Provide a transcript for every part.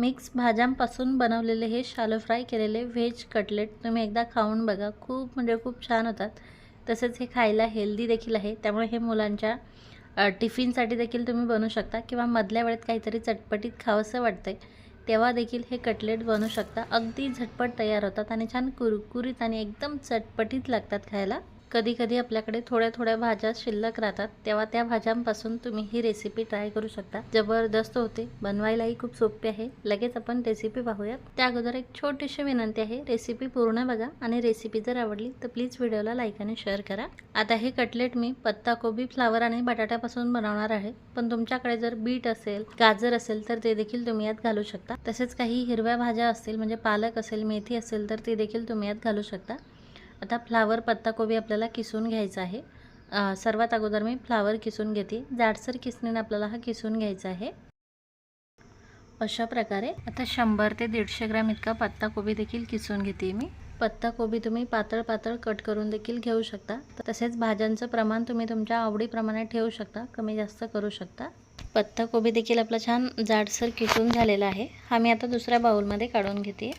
Mix भाज्यांपासून बनवलेले हे शालो फ्राय केलेले व्हेज कटलेट तुम्ही एकदा खाऊन बघा. खूप म्हणजे खूप छान होतात. तसेच हे खायला हेल्दी देखील आहे. त्यामुळे हे मुलांच्या टिफिनसाठी देखील तुम्ही बनवू शकता किंवा मधल्या वेळेत काहीतरी चटपटीत खावंसं वाटतंय तेव्हा देखील हे कटलेट बनवू शकता. अगदी झटपट तयार होतात आणि छान कुरकुरीत आणि एकदम चटपटीत लागतात खायला. कधी कधी आपल्याकडे थोड्या थोड्या भाज्या शिल्लक राहतात तेव्हा त्या भाज्यांपासून तुम्ही ही रेसिपी ट्राय करू शकता. जबरदस्त होते. बनवायलाही खूप सोपे आहे. लगेच आपण रेसिपी पाहूयात. त्या अगोदर एक छोटीशी विनंती आहे. रेसिपी पूर्ण बघा आणि रेसिपी जर आवडली तर प्लीज व्हिडिओला लाईक आणि शेअर करा. आता हे कटलेट मी पत्ता कोबी फ्लावर आणि बटाट्यापासून बनवणार आहे. पण तुमच्याकडे जर बीट असेल गाजर असेल तर ते देखील तुम्ही यात घालू शकता. तसेच काही हिरव्या भाज्या असतील म्हणजे पालक असेल मेथी असेल तर ती देखील तुम्ही यात घालू शकता. आता फ्लावर पत्ताकोबी आपल्याला किसून घ्यायचा आहे. सर्वात अगोदर मी फ्लावर किसून घेते. जाडसर किसणीने आपल्याला हा किसून घ्यायचा आहे. अशा प्रकारे आता शंभर ते दीडशे ग्रॅम इतका पत्ताकोबी देखील किसून घेते मी. पत्ताकोबी तुम्ही पातळ पातळ कट करून देखील घेऊ शकता. तसेच भाज्यांचं प्रमाण तुम्ही तुमच्या आवडीप्रमाणे ठेवू शकता. कमी जास्त करू शकता. पत्ताकोबी देखील आपला छान जाडसर किसून झालेला आहे. हा मी आता दुसऱ्या बाऊलमध्ये काढून घेते.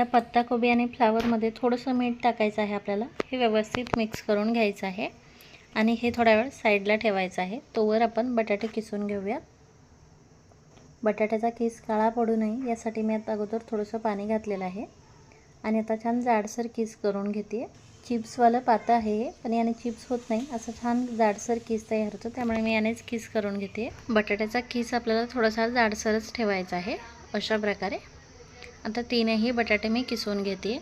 आता पत्ताकोबी आणि फ्लावरमध्ये थोडंसं मीठ टाकायचं आहे आपल्याला. हे व्यवस्थित मिक्स करून घ्यायचं आहे. आणि हे थोड्या वेळ साईडला ठेवायचं आहे. तोवर आपण बटाटे किसून घेऊयात. बटाट्याचा किस काळा पडू नये यासाठी मी आता अगोदर थोडंसं पाणी घातलेलं आहे. आणि आता छान जाडसर किस करून घेते चिप्सवालं पातं आहे हे पण याने चिप्स होत नाही. असं छान जाडसर किस तयार होतं त्यामुळे मी यानेच किस करून घेते बटाट्याचा किस आपल्याला थोडासा जाडसरच ठेवायचा आहे अशा प्रकारे. आता तीनही बटाटे मी किसून घेते.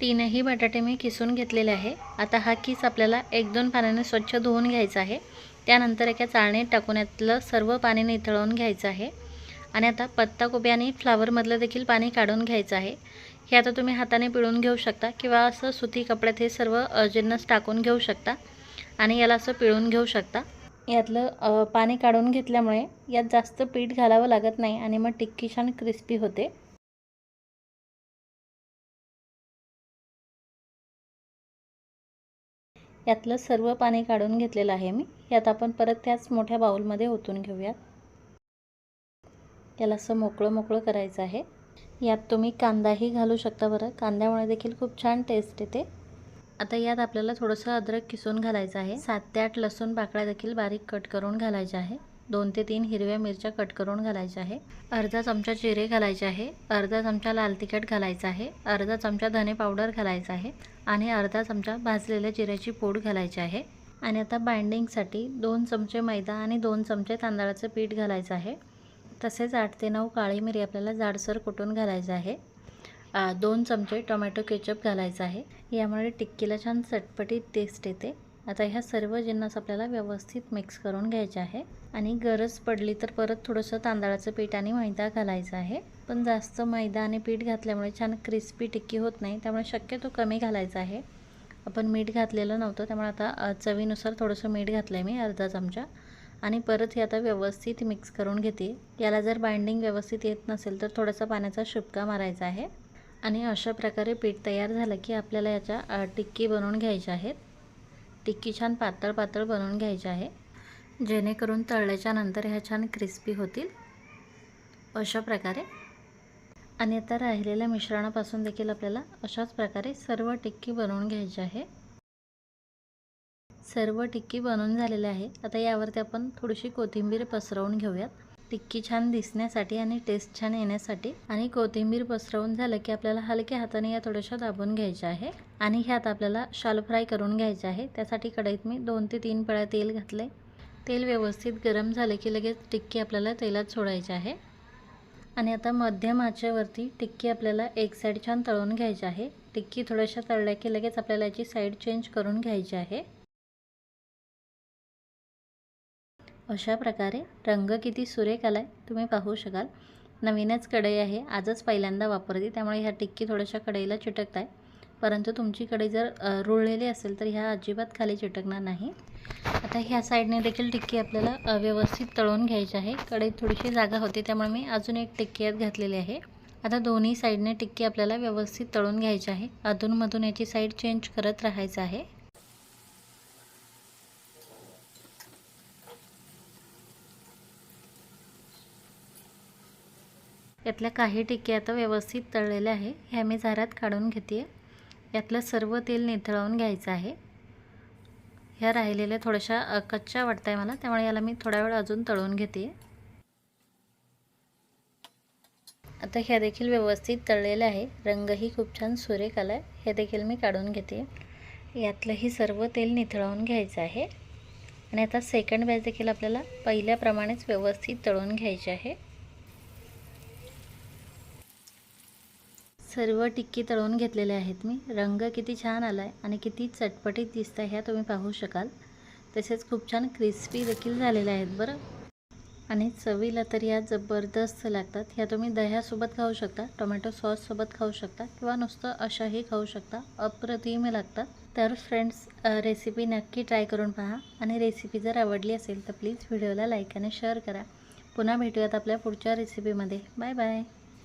तीनही बटाटे मी किसून घेतलेले आहे. आता हा किस आपल्याला एक दोन पाण्याने स्वच्छ धुवून घ्यायचा आहे. त्यानंतर एका चाळणीत टाकून यातलं सर्व पाणी निथळवून घ्यायचं आहे. आणि आता पत्ताकोबी आणि फ्लावरमधलं देखील पाणी काढून घ्यायचं आहे. हे आता तुम्ही हाताने पिळून घेऊ शकता किंवा असं सुती कपड्यात हे सर्व अ, टाकून घेऊ शकता. आणि याला असं पिळून घेऊ शकता. यातलं पाणी काढून घेतल्यामुळे यात जास्त पीठ घालावं लागत नाही आणि मग टिक्की छान क्रिस्पी होते. यातलं सर्व पाणी काढून घेतलेलं आहे मी. यात आपण परत त्याच मोठ्या बाऊलमध्ये ओतून घेऊयात. याला असं मोकळं मोकळं करायचं आहे. यात तुम्ही कांदाही घालू शकता बरं. कांद्यामुळे देखील खूप छान टेस्ट येते. आता यात आपल्याला थोडंसं अद्रक किसून घालायचं आहे. सात ते आठ लसूण पाकळ्या देखील बारीक कट करून घालायच्या आहे. दोन ते तीन हिरव्या मिरच्या कट करून घालायच्या आहे. अर्धा चमचा जिरे घालायचे आहे. अर्धा चमचा लाल तिखट घालायचं आहे. अर्धा चमचा धने पावडर घालायचा आहे. आणि अर्धा चमचा भाजलेल्या जिऱ्याची पूड घालायची आहे. आणि आता बाइंडिंगसाठी दोन चमचे मैदा आणि दोन चमचे तांदळाचं पीठ घालायचं आहे. तसेच आठ ते नऊ काळी मिरी आपल्याला जाडसर कुटून घालायचं आहे. दोन चमचे टोमॅटो केचप घालायचं आहे. यामुळे टिक्कीला छान चटपटीत टेस्ट येते. आता ह्या सर्व जिन्नस आपल्याला व्यवस्थित मिक्स करून घ्यायचे आहे. आणि गरज पडली तर परत थोडंसं तांदळाचं पीठ आणि मैदा घालायचा आहे. पण जास्त मैदा आणि पीठ घातल्यामुळे छान क्रिस्पी टिक्की होत नाही त्यामुळे शक्यतो कमी घालायचा आहे. आपण मीठ घातलेलं नव्हतं त्यामुळे आता चवीनुसार थोडंसं मीठ घातलं आहे मी अर्धा चमचा. आणि परत हे आता व्यवस्थित मिक्स करून घेते. याला जर बाइंडिंग व्यवस्थित येत नसेल तर थोडासा पाण्याचा शुपका मारायचा आहे. आणि अशा प्रकारे पीठ तयार झालं की आपल्याला याच्या टिक्की बनवून घ्यायच्या आहेत. टिक्की छान पातळ पातळ बनवून घ्यायची आहे. जेणेकरून तळल्याच्या नंतर ह्या छान क्रिस्पी होतील. अशा प्रकारे. आणि आता राहिलेल्या मिश्रणापासून देखील आपल्याला अशाच प्रकारे सर्व टिक्की बनवून घ्यायची आहे. सर्व टिक्की बनवून झालेले आहे. आता यावरती आपण थोडीशी कोथिंबीर पसरवून घेऊयात. टिक्की छान दिसण्यासाठी आणि टेस्ट छान येण्यासाठी आणि कोथिंबीर पसरवून झालं की आपल्याला हलक्या हाताने या थोड्याशा दाबून घ्यायच्या आहे. आणि ह्यात आपल्याला शालो फ्राय करून घ्यायचे आहे. त्यासाठी कढईत मी दोन ते तीन पळ्या तेल घातले तेल व्यवस्थित गरम झाले की लगेच टिक्की आपल्याला तेलात सोडायची आहे. आणि आता मध्यम आचेवरती टिक्की आपल्याला एक साईड छान तळून घ्यायची आहे. टिक्की थोड्याशा तळल्या की लगेच आपल्याला याची साईड चेंज करून घ्यायची आहे. अशा प्रकारे रंग किती सुरेख आला आहे तुम्ही पाहू शकाल. नवीनच कढई आहे आजच पहिल्यांदा वापरते त्यामुळे ह्या टिक्की थोड्याशा कढईला चिटकत आहे परंतु तुमची कढई जर रुळलेली असेल तर ह्या अजिबात खाली चिटकणार नाही. आता ह्या साईडने देखील टिक्की आपल्याला व्यवस्थित तळून घ्यायची आहे. कढईत थोडीशी जागा होती त्यामुळे मी अजून एक टिक्की यात घातलेली आहे. आता दोन्ही साईडने टिक्की आपल्याला व्यवस्थित तळून घ्यायची आहे. अधूनमधून याची साईड चेंज करत राहायचं आहे. यातल्या काही टिक्के आता व्यवस्थित तळलेल्या आहे. ह्या मी झारात काढून घेते यातलं सर्व तेल निथळवून घ्यायचं आहे. ह्या राहिलेल्या थोड्याशा कच्च्या वाटत आहे मला त्यामुळे याला मी थोडा वेळ अजून तळून घेते आता ह्या देखील व्यवस्थित तळलेल्या आहे. रंगही खूप छान सुरेख आला आहे हे देखील मी काढून घेते यातलंही सर्व तेल निथळवून घ्यायचं आहे. आणि आता सेकंड बॅच देखील आपल्याला पहिल्याप्रमाणेच व्यवस्थित तळून घ्यायचे आहे. सर्व टिक्की तळून घेतलेले आहेत मी. रंग किती छान आला आहे आणि किती चटपटीत दिसत आहे ह्या तुम्ही पाहू शकाल. तसेच खूप छान क्रिस्पी देखील झालेल्या आहेत बरं. आणि चवीला तर या जबरदस्त लागतात. ह्या तुम्ही दह्यासोबत खाऊ शकता टोमॅटो सॉससोबत खाऊ शकता किंवा नुसतं अशाही खाऊ शकता. अप्रतिम लागतात. तर फ्रेंड्स रेसिपी नक्की ट्राय करून पहा. आणि रेसिपी जर आवडली असेल तर प्लीज व्हिडिओला लाईक आणि शेअर करा. पुन्हा भेटूयात आपल्या पुढच्या रेसिपीमध्ये बाय बाय